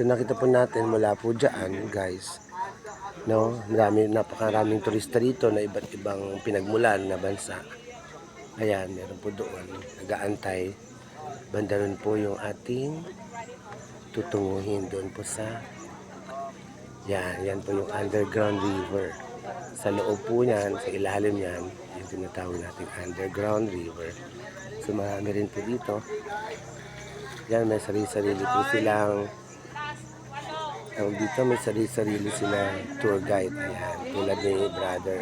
So nakita po natin mula po dyan, guys, no, marami, napakaraming turista rito na iba't ibang pinagmulan na bansa. Ayan, meron po doon, nagaantay. Banda rin po yung ating tutunguhin doon po sa yan, yan po yung underground river. Sa loob po niyan, sa ilalim niyan, yung tinatawag natin underground river. So marami rin po dito. Yan, may sarili-sarili po silang tawag dito, may sarili-sarili silang tour guide. Ayan, tulad ni brother.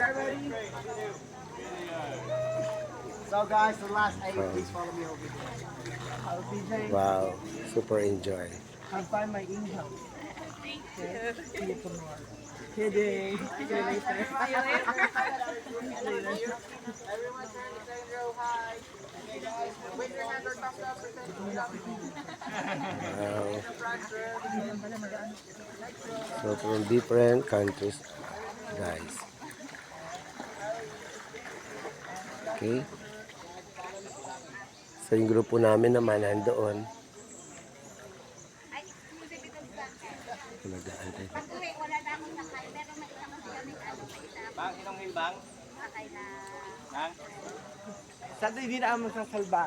So guys, the last eight, please follow me over here. Wow, super enjoy. I'll find my income. Okay? See you tomorrow. Kidding. See you later. Wow. So from different countries, guys. Okay. So yung grupo namin naman nandoon. Nag-aantay. Uwi, wala na akong sakay. Pero may isang kasi kami ano, may isang Bang, inong hilbang? Sakay na Bang? Saan hindi na ako magsasalba?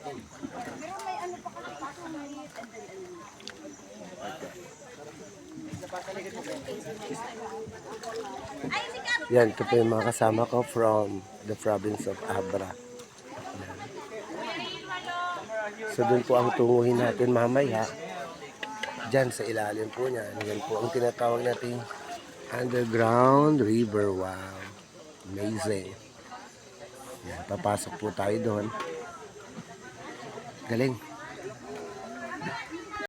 sa airport. Pero may ano pa kasi may ano. Ay, si Gabo! Yan, ito po yung mga kasama ko from the province of Abra. So doon po ang tunguhin natin mamaya. Diyan sa ilalim po niya. Yan po ang tinatawag nating underground river. Wow. Amazing. Yan, papasok po tayo doon. Galing.